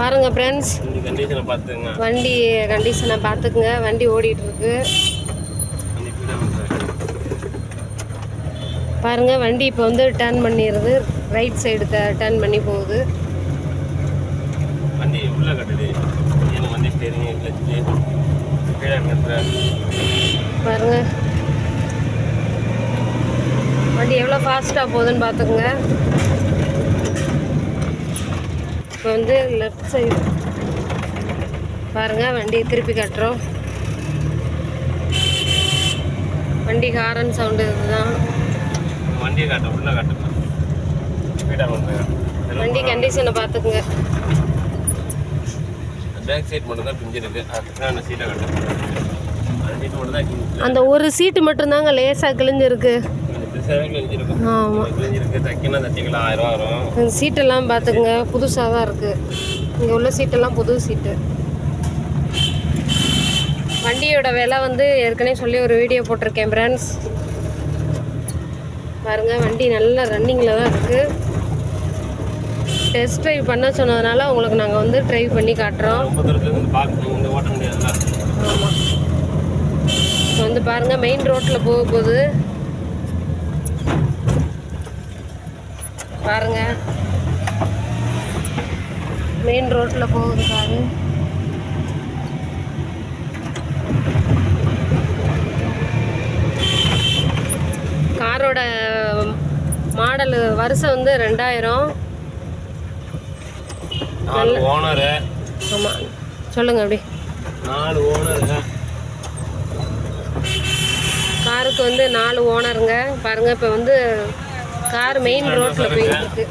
பாருங்க ஃப்ரெண்ட்ஸ் வண்டி கண்டிஷனை பார்த்துக்குங்க. வண்டி ஓடிட்டு இருக்கு வண்டி ஃப்ரீடம் பாருங்க வண்டி இப்போ வந்து டர்ன் பண்ணிடுது. ரைட் சைடு டர்ன் பண்ணி போகுது. வண்டி உள்ள கட்டுது. வண்டி பாருங்க. வண்டி எவ்வளோ ஃபாஸ்ட்டாக போகுதுன்னு பார்த்துக்குங்க. இப்போ வந்து லெஃப்ட் சைடு பாருங்க வண்டியை திருப்பி காட்டுறோம். வண்டி ஹாரன் சவுண்டு இதுதான். வண்டியை காட்ட உள்ள காட்டுங்க வண்டி கண்டிஷனை பார்த்துக்குங்க பேக் சைட் மட்டும் தான் பிஞ்சிருக்கு அந்த சீட்டை காட்டுங்க அந்த ஒரு சீட்டு மட்டும்தாங்க லேசாக கிழிஞ்சிருக்கு. ஆமாம் சீட்டெல்லாம் பார்த்துக்குங்க. புதுசாக தான் இருக்குது இங்கே உள்ள சீட்டெல்லாம் புது சீட்டு. வண்டியோட விலை வந்து ஏற்கனவே சொல்லி ஒரு வீடியோ போட்டிருக்கேன் ஃப்ரெண்ட்ஸ் பாருங்க வண்டி நல்லா ரன்னிங்கில் தான் இருக்குது டெஸ்ட் ட்ரைவ் பண்ண சொன்னதுனால உங்களுக்கு நாங்கள் வந்து ட்ரைவ் பண்ணி காட்டுறோம். ஆமாம் வந்து பாருங்கள் மெயின் ரோட்டில் போக போகுது. பாருங்க. மெயின் ரோட்டில் போகுது காரு காரோட மாடல் வருஷம் வந்து ரெண்டாயிரம். ஓனரு. ஆமாம் சொல்லுங்கள் அப்படி. நாலு ஓனருங்க. காருக்கு வந்து நாலு ஓனருங்க. பாருங்க இப்போ வந்து கார் மெயின் இருக்கு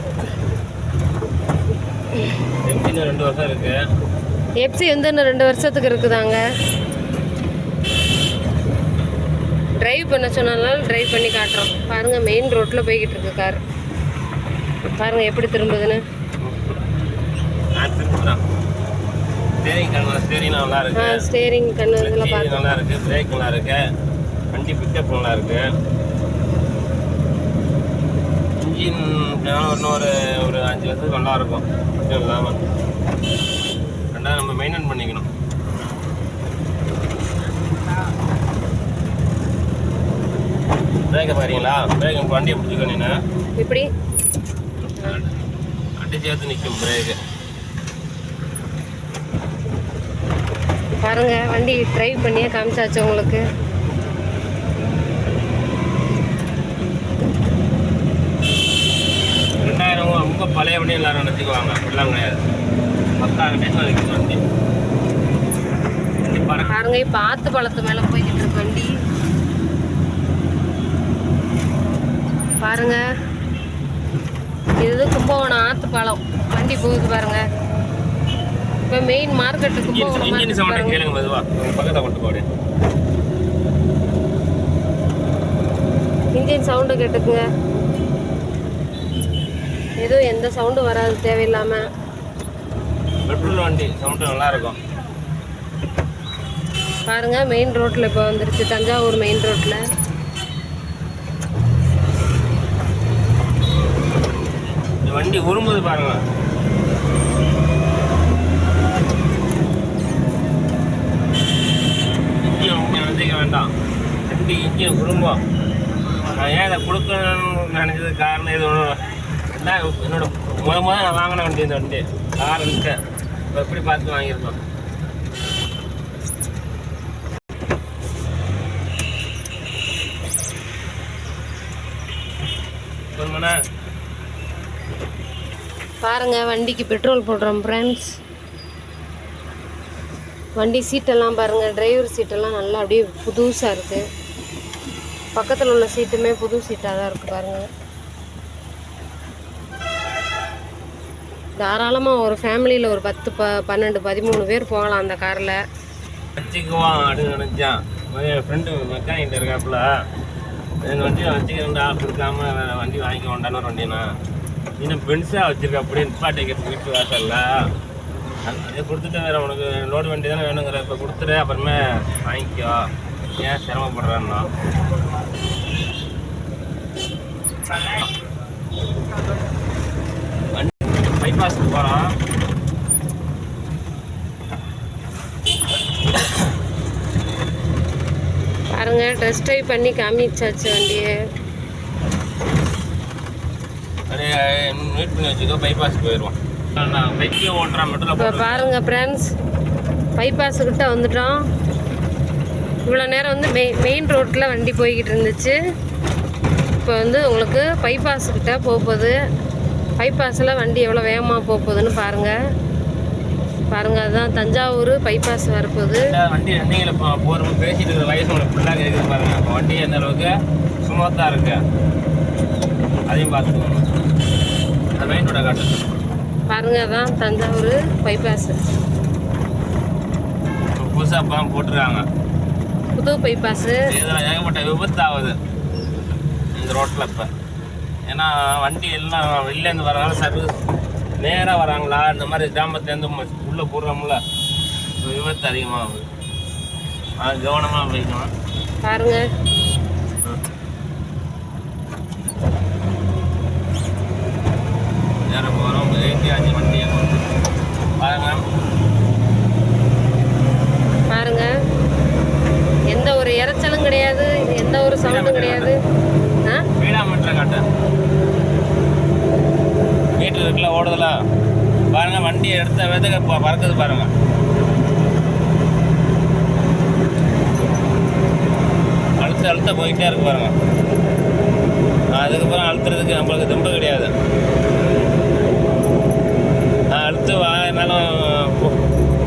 எம்டின்னு ரெண்டு வருஷம் இருக்கு. எப்சி வந்து இன்னும் ரெண்டு வருஷத்துக்கு இருக்குதாங்க. டிரைவ் பண்ண சொன்னாலும் டிரைவ் பண்ணி காட்டுறோம். பாருங்க மெயின் ரோட்டில் போய்கிட்டு இருக்கு கார். பாருங்க எப்படி திரும்புதுன்னு. ஸ்டேரிங் கண்ணு ஸ்டேரிங் நல்லா இருக்கு. ஸ்டேரிங் கண்ணு நல்லா இருக்கு. பிரேக் நல்லா இருக்கு. வண்டி பிக்கப் நல்லா இருக்கு. இன்ஜின் இன்னும் ஒரு ஒரு அஞ்சு வருஷத்துக்கு நல்லா இருக்கும். இல்லாமல் ரெண்டாவது நம்ம மெயின்டைன் பண்ணிக்கணும். பிரேக்கை பாருங்களா பிரேக் வண்டியை பிடிச்சிக்கோ நீ இப்படி அடி சேர்த்து நிற்கும் பிரேக்கு பாருங்க வண்டி டிரைவ் பண்ணியே காமிச்சாச்சு உங்களுக்கு ரெண்டாயிரம் பழைய வண்டி எல்லாரும் நினச்சிக்குவாங்க அப்படிலாம் கிடையாது. கண்டிஷன் இருக்குது வண்டி. பாருங்க இப்போ ஆத்து பழத்து மேலே போய்கிட்டு இருக்கு வண்டி. பாருங்க. இது கும்பகோணம் ஆத்து பாலம். வண்டி போகுது பாருங்க. இப்போ மெயின் மார்க்கெட்டு கும்பகோணம் கேளுங்க மெதுவா. பக்கத்தை கொண்டு போடு. இன்ஜின் சவுண்டு கேட்டுக்குங்க. எதுவும் எந்த சவுண்டும் வராது தேவையில்லாம. பெட்ரோல் வண்டி சவுண்டு நல்லா இருக்கும் பாருங்க மெயின் ரோட்டில் இப்போ வந்துருச்சு. தஞ்சாவூர் மெயின் ரோட்டில் இந்த வண்டி உருமுது பாருங்க. இன்ஜின் ரொம்ப நினைக்க வேண்டாம். வண்டி இன்ஜின் உரும்போம். நான் ஏன் இதை கொடுக்கணும்னு நினைச்சது காரணம் இது அதான் என்னோட முத முத நான் வாங்கின வண்டி இந்த வண்டி. கார் இருக்க. எப்படி பார்த்து வாங்கியிருக்கோம் பாருங்க வண்டிக்கு பெட்ரோல் போடுறோம் ஃப்ரெண்ட்ஸ் வண்டி சீட்டெல்லாம் பாருங்க டிரைவர் சீட்டெல்லாம் நல்லா அப்படியே புதுசாக இருக்குது பக்கத்தில் உள்ள சீட்டுமே புது சீட்டாக தான் இருக்குது பாருங்கள் தாராளமாக ஒரு ஃபேமிலியில் ஒரு பத்து ப பன்னெண்டு பதிமூணு பேர் போகலாம் அந்த காரில் வச்சுக்குவான் அப்படின்னு நினச்சான் என் ஃப்ரெண்டு மெக்கானிக்கிட்ட இருக்காப்புல. என் வண்டியை வச்சுக்கிறேன்டா கொடுக்காம வேற வண்டி வாங்கிக்க வேண்டான்னு ஒரு வண்டினா. இன்னும் பென்ஸாக வச்சுருக்க அப்படியே நிப்பாட்டிக்கிறது வீட்டு வாசல்ல அது- அதை கொடுத்துட்டு வேற உனக்கு லோடு வண்டி தானே வேணுங்கிற இப்போ கொடுத்துரு அப்புறமே வாங்கிக்கோ. ஏன் சிரமப்படுறேன்னா? வாசத்துக்கு போகிறோம் பாருங்க ட்ரெஸ் ட்ரைவ் பண்ணி காமிச்சாச்சு வண்டியை. இப்போ பாருங்க ஃப்ரெண்ட்ஸ் பைபாஸ் கிட்ட வந்துட்டோம். இவ்வளோ நேரம் வந்து மெயின் மெயின் ரோட்டில் வண்டி போய்கிட்டு இருந்துச்சு. இப்போ வந்து உங்களுக்கு பைபாஸ் கிட்ட போகுது. பைபாஸில் வண்டி எவ்வளோ வேகமாக போக போகுதுன்னு பாருங்கள் பாருங்கள் அதுதான் தஞ்சாவூர் பைபாஸ் வரப்போகுது. வண்டி ரன்னிங்கில் போகிறோம் பேசிட்டு இருக்கிற வயசு உங்களுக்கு ஃபுல்லாக கேட்குது பாருங்க. இப்போ வண்டி எந்த அளவுக்கு சுமத்தாக இருக்கு. அதையும் பார்த்துக்கோங்க. அந்த மெயின் ரோட காட்டு பாருங்கள் அதான் தஞ்சாவூர் பைபாஸ் புதுசாக இப்போ போட்டுருக்காங்க. புது பைபாஸு இதில் ஏகப்பட்ட விபத்து ஆகுது. இந்த ரோட்டில் இப்போ. ஏன்னா வண்டி எல்லாம் வெளிலேருந்து வரனால சர்வீஸ் நேராக வராங்களா? இந்த மாதிரி கிராமத்துலேருந்து உள்ளே போடுறோம்ல. விபத்து அதிகமாகுது. அது கவனமாக போய்க்கணும். பாருங்கள் நேரம் போகிறோம் ஏற்றியாச்சு வண்டியை பாருங்க. பாருங்கள் எந்த ஒரு இரைச்சலும் கிடையாது எந்த ஒரு சவுண்டும் கிடையாது ஆ வீடாமீட்டரை காட்டு மீட்டர் இருக்குல்ல ஓடுதலா? பாருங்க வண்டியை எடுத்த விதக்க பறக்குது பாருங்க. அழுத்த அழுத்த போய்கிட்டே இருக்கு பாருங்க. அதுக்கப்புறம் அழுத்துறதுக்கு நம்மளுக்கு திம்பு கிடையாது. அழுத்து வா போ-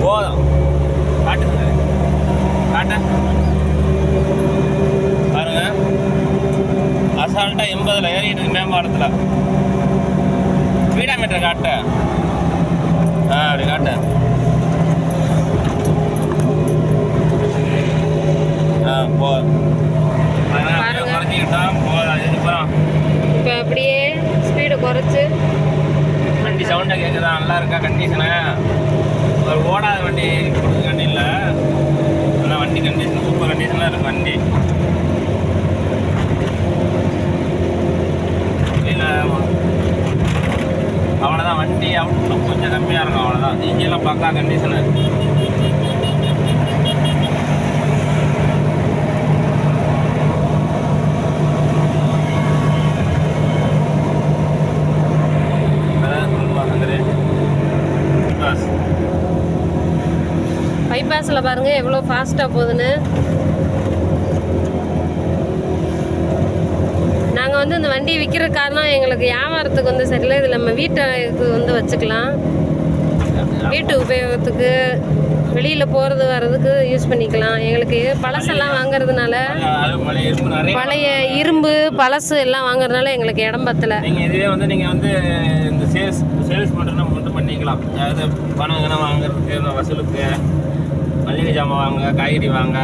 போதும். காட்டு காட்ட. பாருங்க. அசால்ட்டாக எண்பதில் ஏறிட்டு இருக்கு மேம்பாலத்தில். மீட்டர் காட்ட. ஆ அப்படி காட்ட. ஆ போ. இப்போ அப்படியே ஸ்பீடு குறைச்சு. வண்டி சவுண்டை கேட்குதா நல்லா இருக்கா கண்டிஷனு ஒரு ஓடாத வண்டி கொடுக்க இல்லை. ஆனால் வண்டி கண்டிஷன் சூப்பர் கண்டிஷனாக இருக்கு வண்டி. இதில் அவ்வளோதான் வண்டி அவுட்லுக் கொஞ்சம் கம்மியாக இருக்கும் அவ்வளோதான் இங்கெல்லாம் பக்கா கண்டிஷனு அதான் சொல்லுவாங்க பைபாஸில் பாருங்கள் எவ்வளோ ஃபாஸ்ட்டாக போகுதுன்னு. நாங்கள் வந்து இந்த வண்டி விற்கிற காரணம் எங்களுக்கு வியாபாரத்துக்கு வந்து சரியில்லை. இதில் நம்ம வீட்டுக்கு வந்து வச்சுக்கலாம். வீட்டு உபயோகத்துக்கு வெளியில் போகிறது வர்றதுக்கு யூஸ் பண்ணிக்கலாம். எங்களுக்கு பழசெல்லாம் வாங்குறதுனால பழைய இரும்பு பழசு எல்லாம் வாங்குறதுனால எங்களுக்கு இடம் பத்தலை. நீங்கள் இதுவே வந்து நீங்கள் வந்து இந்த சேல்ஸ் சேல்ஸ் பண்ணுறதுனா மட்டும் பண்ணிக்கலாம். அதாவது பணம் வாங்குறதுக்கு வசூலுக்கு மளிகை ஜாமான் வாங்க காய்கறி வாங்க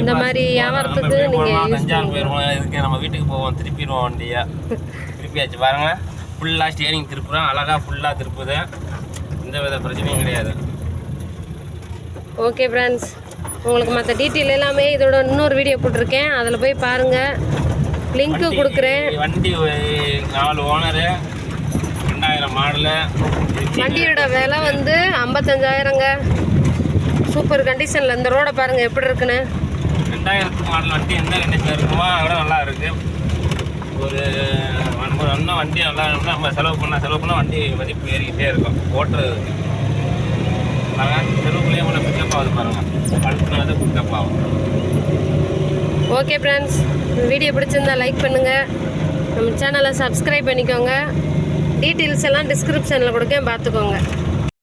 இந்த மாதிரி வியாபாரத்துக்கு நீங்க use தஞ்சாவூர் போயிடுவோம் இதுக்கு நம்ம வீட்டுக்கு போவோம்? திருப்பிடுவோம் வண்டியை. திருப்பியாச்சு பாருங்க. ஃபுல்லாக ஸ்டியரிங் திருப்புறோம் அழகாக ஃபுல்லாக திருப்புது. எந்த வித பிரச்சனையும் கிடையாது. ஓகே ஃப்ரெண்ட்ஸ் உங்களுக்கு மற்ற டீட்டெயில் எல்லாமே இதோட இன்னொரு வீடியோ போட்டிருக்கேன். அதில் போய் பாருங்கள் லிங்க்கு கொடுக்குறேன். வண்டி நாலு ஓனரு ரெண்டாயிரம் மாடலு வண்டியோட விலை வந்து ஐம்பத்தஞ்சாயிரங்க. சூப்பர் கண்டிஷனில் இந்த ரோடை பாருங்கள் எப்படி இருக்குன்னு. ரெண்டாயிரத்து மாடல் வண்டி எந்த கண்டிஷன் இருக்குமோ? விட நல்லா இருக்கு. ஒரு இன்னும் வண்டி நல்லா இருந்தா நம்ம செலவு பண்ண செலவு பண்ணால் வண்டி மதிப்பு ஏறிக்கிட்டே இருக்கும். ஓட்டுறதுக்கு செலவுக்குள்ளேயே கூட பிக்கப் ஆகுது பாருங்க. அடுத்த பிக்கப் ஆகும். ஓகே ஃப்ரெண்ட்ஸ் வீடியோ பிடிச்சிருந்தா லைக் பண்ணுங்கள் நம்ம சேனலை சப்ஸ்கிரைப் பண்ணிக்கோங்க. டீட்டெயில்ஸ் எல்லாம் டிஸ்கிரிப்ஷனில் கொடுக்க பார்த்துக்கோங்க.